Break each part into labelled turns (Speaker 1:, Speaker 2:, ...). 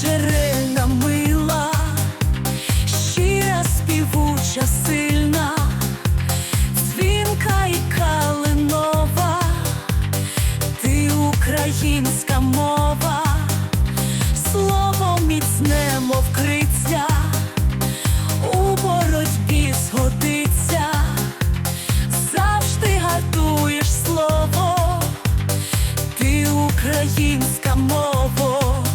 Speaker 1: джерельна мила, щира співуча, сильна, дзвінка і калинова, ти українська мова, слово міцне, мов криця, у боротьбі згодиться, завжди гартуєш слово, ти українська. Мова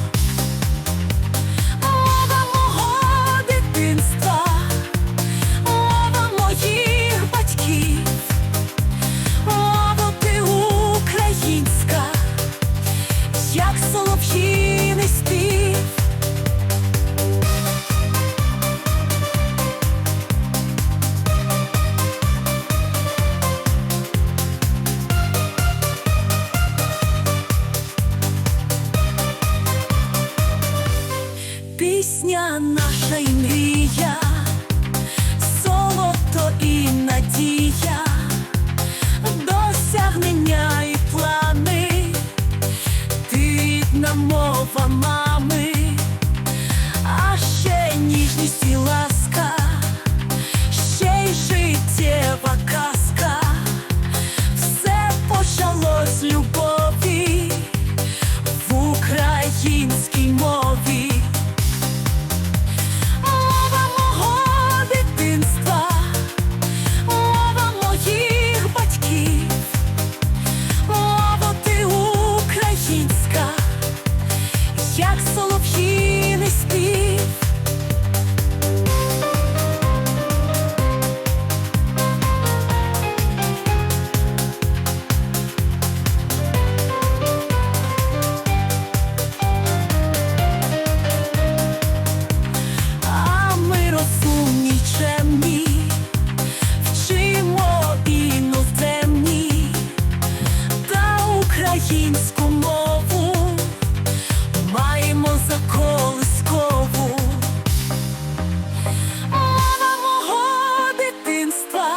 Speaker 1: солов'їний спів. Пісня наша і мрія, мова мами, а ще ніжність і українську мову маємо за колискову. Мова мого дитинства,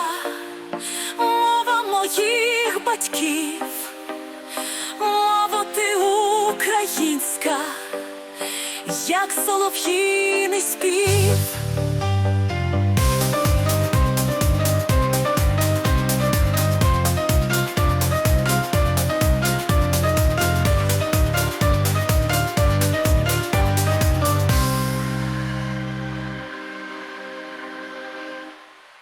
Speaker 1: мова моїх батьків, мова ти українська як солов'їний спів.